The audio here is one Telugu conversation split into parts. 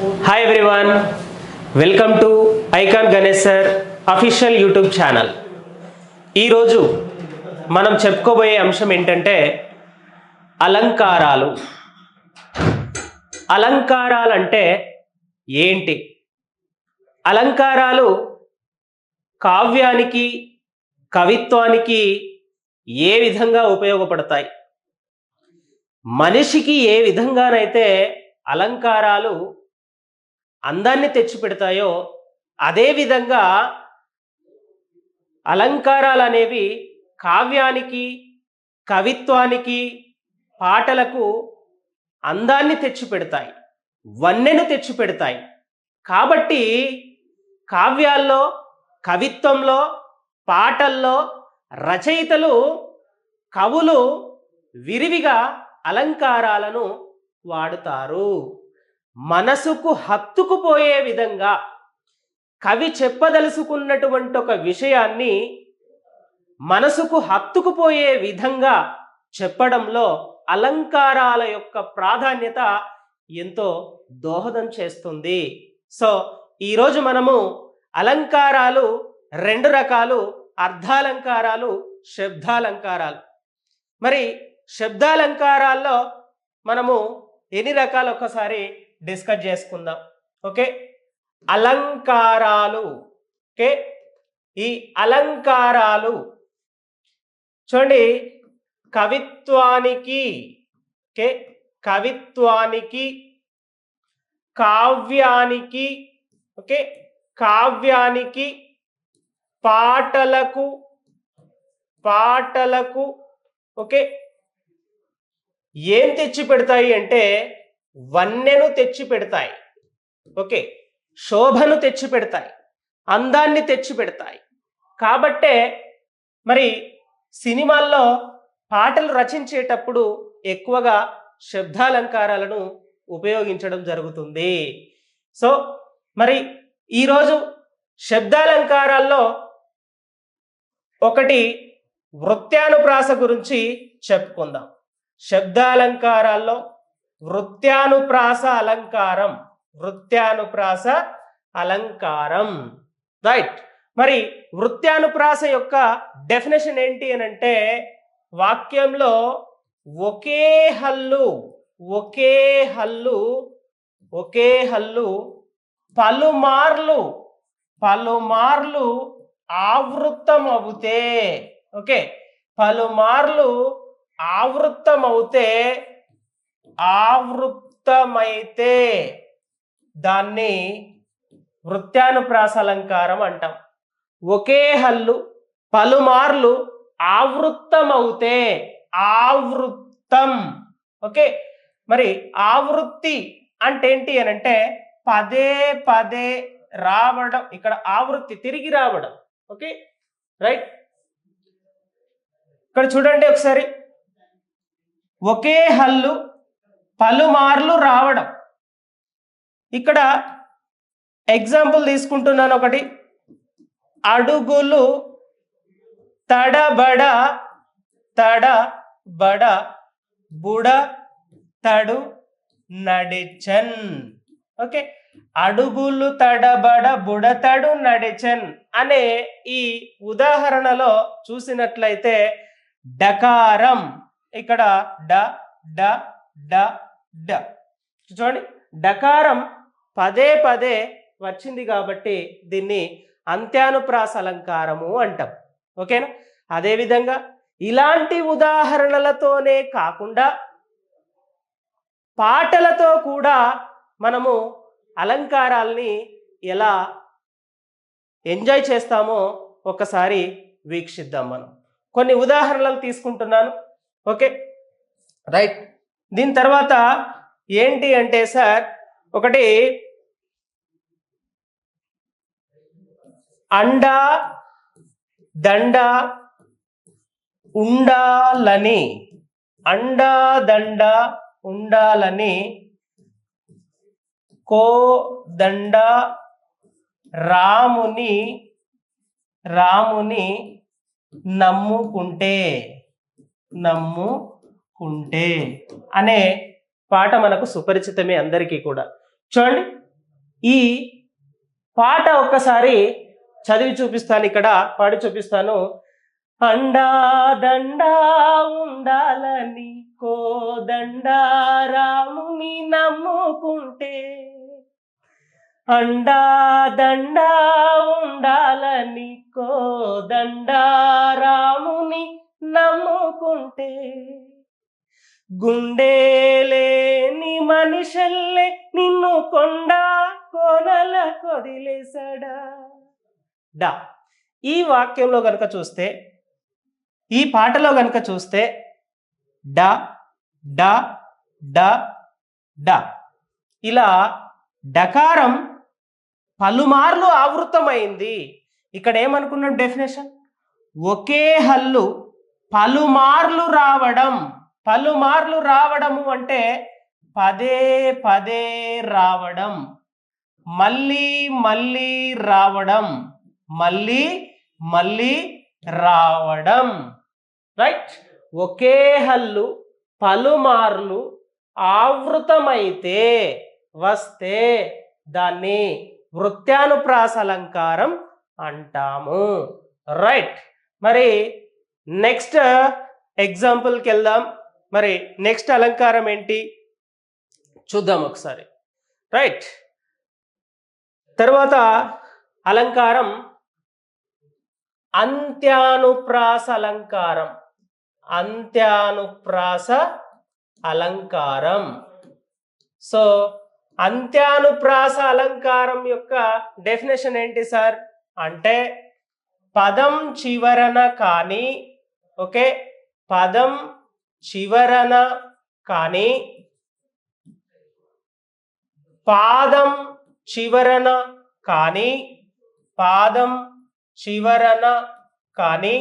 Hi everyone welcome to icon Ganesh sir official YouTube channel ఈరోజు మనం చెప్పుకోబోయే అంశం ఏంటంటే అలంకారాలు. అలంకారాలు అంటే ఏంటి? అలంకారాలు కావ్యానికి కవిత్వానికి ఏ విధంగా ఉపయోగపడతాయి? మనిషికి ఏ విధంగానైతే అలంకారాలు అందాన్ని తెచ్చిపెడతాయో అదే విధంగా అలంకారాలు అనేవి కావ్యానికి కవిత్వానికి పాటలకు అందాన్ని తెచ్చిపెడతాయి వన్నెను తెచ్చిపెడతాయి. కాబట్టి కావ్యాల్లో కవిత్వంలో పాటల్లో రచయితలు కవులు విరివిగా అలంకారాలను వాడుతారు. మనసుకు హత్తుకుపోయే విధంగా కవి చెప్పదలుచుకున్నటువంటి ఒక విషయాన్ని మనసుకు హత్తుకుపోయే విధంగా చెప్పడంలో అలంకారాల యొక్క ప్రాధాన్యత ఎంతో దోహదం చేస్తుంది. సో ఈరోజు మనము అలంకారాలు రెండు రకాలు అర్ధాలంకారాలు శబ్దాలంకారాలు. మరి శబ్దాలంకారాల్లో మనము ఎన్ని రకాలు? ఒకసారి డిస్కస్ చేసుకుందాం. ఓకే? అలంకారాలు. ఓకే? ఈ అలంకారాలు చూడండి కవిత్వానికి ఓకే? కవిత్వానికి కావ్యానికి ఓకే? కావ్యానికి పాటలకు పాటలకు ఓకే? ఏం తెచ్చి పెడతాయి అంటే వన్నెను తెచ్చి పెడతాయి. ఓకే. శోభను తెచ్చి పెడతాయి. అందాన్ని తెచ్చి పెడతాయి. కాబట్టే మరి సినిమాల్లో పాటలు రచించేటప్పుడు ఎక్కువగా శబ్దాలంకారాలను ఉపయోగించడం జరుగుతుంది. సో మరి ఈరోజు శబ్దాలంకారాల్లో ఒకటి వృత్యానుప్రాస గురించి చెప్పుకుందాం. శబ్దాలంకారాల్లో వృత్యానుప్రాస అలంకారం. వృత్యానుప్రాస అలంకారం. రైట్ మరి వృత్యానుప్రాస యొక్క డెఫినేషన్ ఏంటి అని అంటే వాక్యంలో ఒకే హల్లు ఒకే హల్లు ఒకే హల్లు పలుమార్లు పలుమార్లు ఆవృత్తం అవుతే ఓకే పలుమార్లు ఆవృత్తం అవుతే ఆవృత్తమైతే దాన్ని వృత్యానుప్రాస అలంకారం అంటాం. ఒకే హల్లు పలుమార్లు ఆవృత్తమవుతే ఆవృత్తం. ఓకే? మరి ఆవృత్తి అంటే ఏంటి అని అంటే పదే పదే రావడం ఇక్కడ ఆవృత్తి తిరిగి రావడం. ఓకే? రైట్? ఇక్కడ చూడండి ఒకసారి. ఒకే హల్లు పలుమార్లు రావడం. ఇక్కడ ఎగ్జాంపుల్ తీసుకుంటున్నాను ఒకటి. అడుగులు తడబడ తడబడ బుడ తడు నడిచన్. ఓకే. అడుగులు తడబడ బుడతడు నడిచన్ అనే ఈ ఉదాహరణలో చూసినట్లయితే డకారం. ఇక్కడ డ డ డ డ. చూడండి. డకారం పదే పదే వచ్చింది కాబట్టి దీన్ని అంత్యానుప్రాస అలంకారము అంటాం. ఓకేనా? అదేవిధంగా ఇలాంటి ఉదాహరణలతోనే కాకుండా పాటలతో కూడా మనము అలంకారాల్ని ఎలా ఎంజాయ్ చేస్తామో ఒకసారి వీక్షిద్దాం మనం. కొన్ని ఉదాహరణలు తీసుకుంటున్నాను. ఓకే. రైట్. దీని తర్వాత ఏంటి అంటే సార్ ఒకటి అండా దండ ఉండాలని అండా దండ ఉండాలని కోదండ రాముని రాముని నమ్ముకుంటే నమ్ము ఉంటే అనే పాట మనకు సుపరిచితమే అందరికీ కూడా. చూడండి ఈ పాట ఒక్కసారి చదివి చూపిస్తాను ఇక్కడ పాడి చూపిస్తాను. అండా దండా ఉండాలని కోదండా రాముని నమ్ముకుంటే అండా దండా ఉండాలని కోదండా రాముని నమ్ముకుంటే గుండేలేని మనుషల్లే నిన్ను కొండ కోనల కొదిలేసాడా డా ఈ వాక్యంలో కనుక చూస్తే ఈ పాటలో కనుక చూస్తే డ డ డ డ. ఇలా డకారం పలుమార్లు ఆవృతమైంది. ఇక్కడ ఏమనుకున్నాం డెఫినేషన్? ఒకే హల్లు పలుమార్లు రావడం. పలుమార్లు రావడము అంటే పదే పదే రావడం. మళ్ళీ మళ్ళీ రావడం. మళ్ళీ మళ్ళీ రావడం. రైట్? ఒకే హల్లు పలుమార్లు ఆవృతమైతే వస్తే దాన్ని వృత్యానుప్రాస అలంకారం అంటాము. రైట్? మరి నెక్స్ట్ ఎగ్జాంపుల్కి వెళ్దాం. మరి నెక్స్ట్ అలంకారం ఏంటి? చూద్దాం ఒకసారి. రైట్ తర్వాత అలంకారం అంత్యానుప్రాస అలంకారం. అంత్యానుప్రాస అలంకారం. సో అంత్యానుప్రాస అలంకారం యొక్క డెఫినేషన్ ఏంటి సార్ అంటే పదం చివరన కానీ ఓకే పదం చివరన కానీ పాదం చివరన కానీ పాదం చివరన కానీ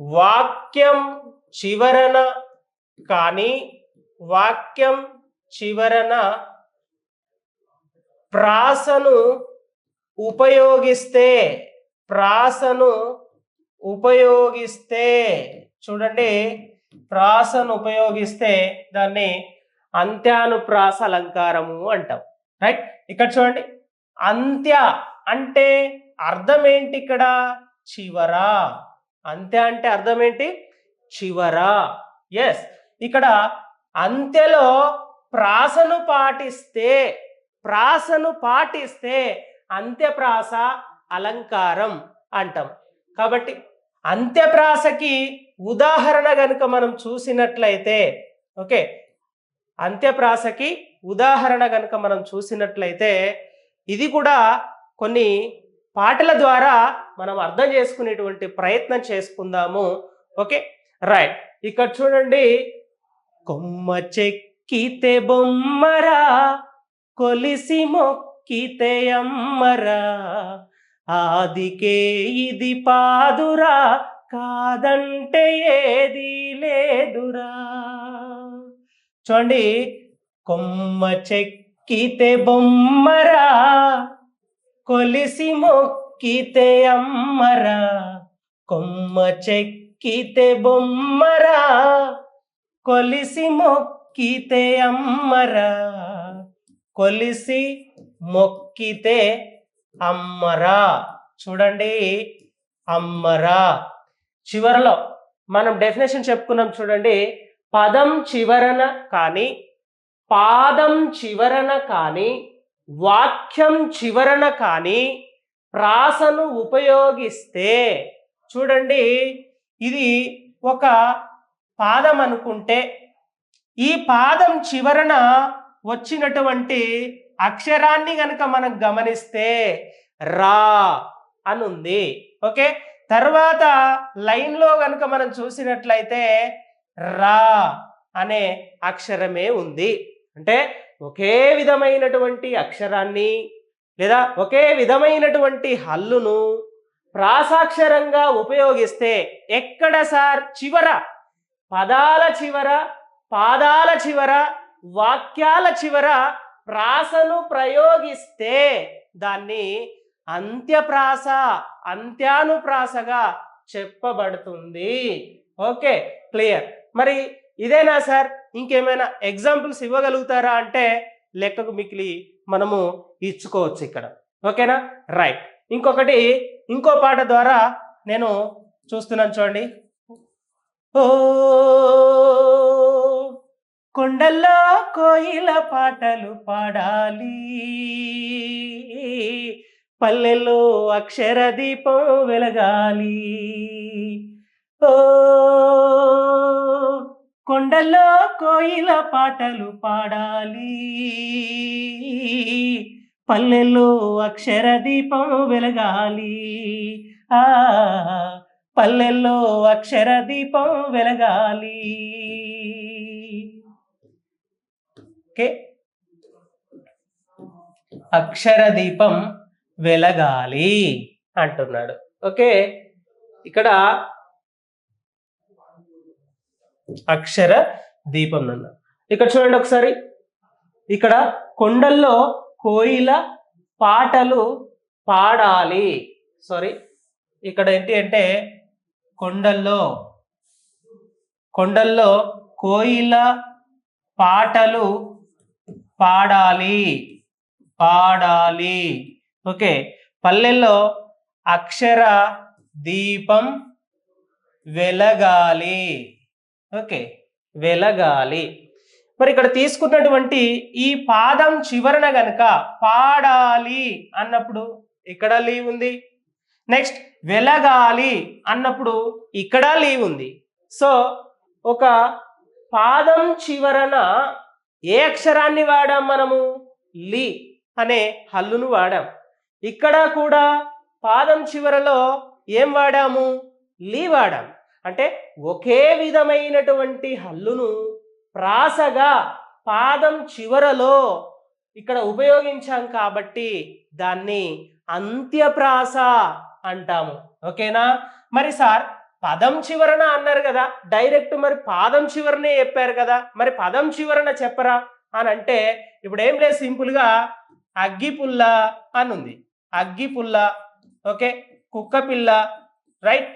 వాక్యం చివరన కానీ వాక్యం చివరన ప్రాసను ఉపయోగిస్తే ప్రాసను ఉపయోగిస్తే చూడండి ప్రాసను ఉపయోగిస్తే దాన్ని అంత్యానుప్రాస అలంకారము అంటాం. రైట్? ఇక్కడ చూడండి. అంత్య అంటే అర్థం ఏంటి ఇక్కడ? చివరా. అంత్య అంటే అర్థం ఏంటి చివరా. ఎస్ ఇక్కడ అంత్యలో ప్రాసను పాటిస్తే ప్రాసను పాటిస్తే అంత్యప్రాస అలంకారం అంటాం. కాబట్టి అంత్యప్రాసకి ఉదాహరణ కనుక మనం చూసినట్లయితే ఓకే అంత్యప్రాసకి ఉదాహరణ కనుక మనం చూసినట్లయితే ఇది కూడా కొన్ని పాటల ద్వారా మనం అర్థం చేసుకునేటువంటి ప్రయత్నం చేసుకుందాము. Okay right. ఇక్కడ చూడండి కొమ్మ చెక్కితే బొమ్మరా కొలిసి మొక్కితే అమ్మరా ఆదికే ఇది పాదురా కాదంటే ఏది లేదురా. చూడండి కొమ్మ చెక్కితే బొమ్మరా కొలిసి మొక్కితే అమ్మరా. కొమ్మ చెక్కితే బొమ్మరా కొలిసి మొక్కితే అమ్మరా. కొలిసి మొక్కితే అమ్మరా. చూడండి అమ్మరా. చివరలో మనం డెఫినేషన్ చెప్పుకున్నాం చూడండి. పదం చివరన కానీ పాదం చివరన కానీ వాక్యం చివరన కానీ ప్రాసను ఉపయోగిస్తే చూడండి. ఇది ఒక పాదం అనుకుంటే ఈ పాదం చివరన వచ్చినటువంటి అక్షరాన్ని గనక మనం గమనిస్తే రా అని ఉంది ఓకే? తర్వాత లైన్లో కనుక మనం చూసినట్లయితే రా అనే అక్షరమే ఉంది. అంటే ఒకే విధమైనటువంటి అక్షరాన్ని లేదా ఒకే విధమైనటువంటి హల్లును ప్రాసాక్షరంగా ఉపయోగిస్తే ఎక్కడ సార్? చివర. పదాల చివర పాదాల చివర వాక్యాల చివర ప్రాసను ప్రయోగిస్తే దాన్ని అంత్యప్రాస అంత్యానుప్రాసగా చెప్పబడుతుంది. Okay clear. మరి ఇదేనా సార్? ఇంకేమైనా ఎగ్జాంపుల్స్ ఇవ్వగలుగుతారా అంటే లెక్కకు మిక్కిలి మనము ఇచ్చుకోవచ్చు ఇక్కడ. ఓకేనా? రైట్. ఇంకొకటి ఇంకో పాట ద్వారా నేను చూస్తున్నాను చూడండి. ఓ కొండల్లో కోయిల పాటలు పాడాలి. పల్లెల్లో అక్షర దీపం వెలగాలి. ఓ కొండల్లో కోయిల పాటలు పాడాలి. పల్లెల్లో అక్షర దీపం వెలగాలి. ఆ పల్లెల్లో అక్షర దీపం వెలగాలి. ఓకే అక్షర దీపం వెలగాలి అంటున్నాడు. ఓకే? ఇక్కడ అక్షర దీపం అన్న ఇక్కడ చూడండి ఒకసారి. ఇక్కడ కొండల్లో కోయిల పాటలు పాడాలి. సారీ ఇక్కడ ఏంటి అంటే కొండల్లో కొండల్లో కోయిల పాటలు పాడాలి. పాడాలి. ఓకే. పల్లెల్లో అక్షర దీపం వెలగాలి. ఓకే. వెలగాలి. మరి ఇక్కడ తీసుకున్నటువంటి ఈ పాదం చివరన గనక పాడాలి అన్నప్పుడు ఇక్కడ లీవ్ ఉంది? నెక్స్ట్ వెలగాలి అన్నప్పుడు ఇక్కడ లీవ్ ఉంది. సో ఒక పాదం చివరన ఏ అక్షరాన్ని వాడాం మనము? లి అనే హల్లును వాడాం. ఇక్కడ కూడా పాదం చివరలో ఏం వాడాము? లీ వాడాం. అంటే ఒకే విధమైనటువంటి హల్లును ప్రాసగా పాదం చివరలో ఇక్కడ ఉపయోగించాం కాబట్టి దాన్ని అంత్యప్రాస అంటాము. ఓకేనా? మరి సార్ పదం చివరన అన్నారు కదా డైరెక్ట్ మరి పాదం చివరనే చెప్పారు కదా మరి పదం చివరన చెప్పరా? అని అంటే ఇప్పుడు ఏం లేదు సింపుల్గా అగ్గి పుల్ల అని ఉంది అగ్గి పుల్ల ఓకే కుక్క పిల్ల రైట్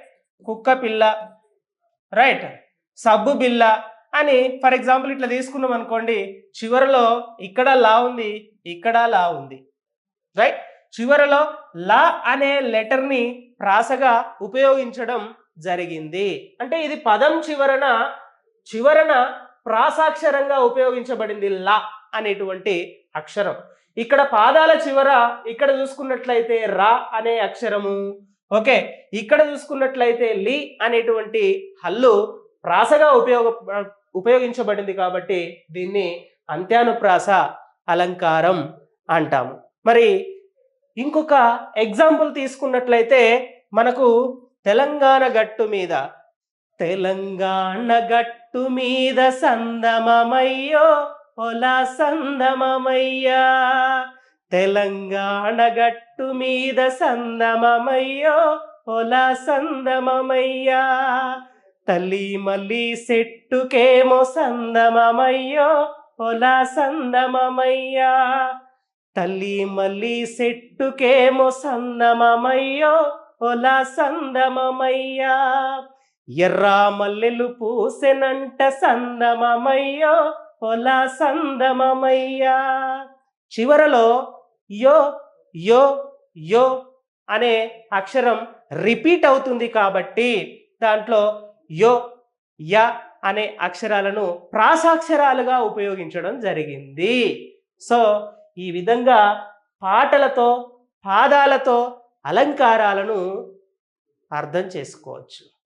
కుక్క పిల్ల రైట్ సబ్బు బిల్ల అని ఫర్ ఎగ్జాంపుల్ ఇట్లా తీసుకున్నాం అనుకోండి చివరలో ఇక్కడ లా ఉంది ఇక్కడ లా ఉంది రైట్? చివరలో లా అనే లెటర్ని ప్రాసగా ఉపయోగించడం జరిగింది. అంటే ఇది పదం చివరన చివరన ప్రాసాక్షరంగా ఉపయోగించబడింది లా అనేటువంటి అక్షరం. ఇక్కడ పాదాల చివర ఇక్కడ చూసుకున్నట్లయితే రా అనే అక్షరము. ఓకే ఇక్కడ చూసుకున్నట్లయితే లి అనేటువంటి హల్లు ప్రాసగా ఉపయోగ ఉపయోగించబడింది కాబట్టి దీన్ని అంత్యానుప్రాస అలంకారం అంటాము. మరి ఇంకొక ఎగ్జాంపుల్ తీసుకున్నట్లయితే మనకు తెలంగాణ గట్టు మీద తెలంగాణ గట్టు మీద సందమమయ్యో పొలా సందమమయ్యా. తెలంగాణ గట్టు మీద సందమమయ్యో ఒలా సందమమయ్యా. తల్లి మల్లి సెట్టుకేమో సందమమయ్యో ఒలా సందమమయ్యా. తల్లి మల్లి సెట్టుకేమో సందమమయ్యో ఒలా సందమమయ్యా. ఎర్రా మల్లెలు పూసెనంట సందమమయ్యో పొలా సందమమయ్యా. చివరలో యో యో యో అనే అక్షరం రిపీట్ అవుతుంది కాబట్టి దాంట్లో యో య అనే అక్షరాలను ప్రాసాక్షరాలుగా ఉపయోగించడం జరిగింది. సో ఈ విధంగా పాటలతో పాదాలతో అలంకారాలను అర్థం చేసుకోవచ్చు.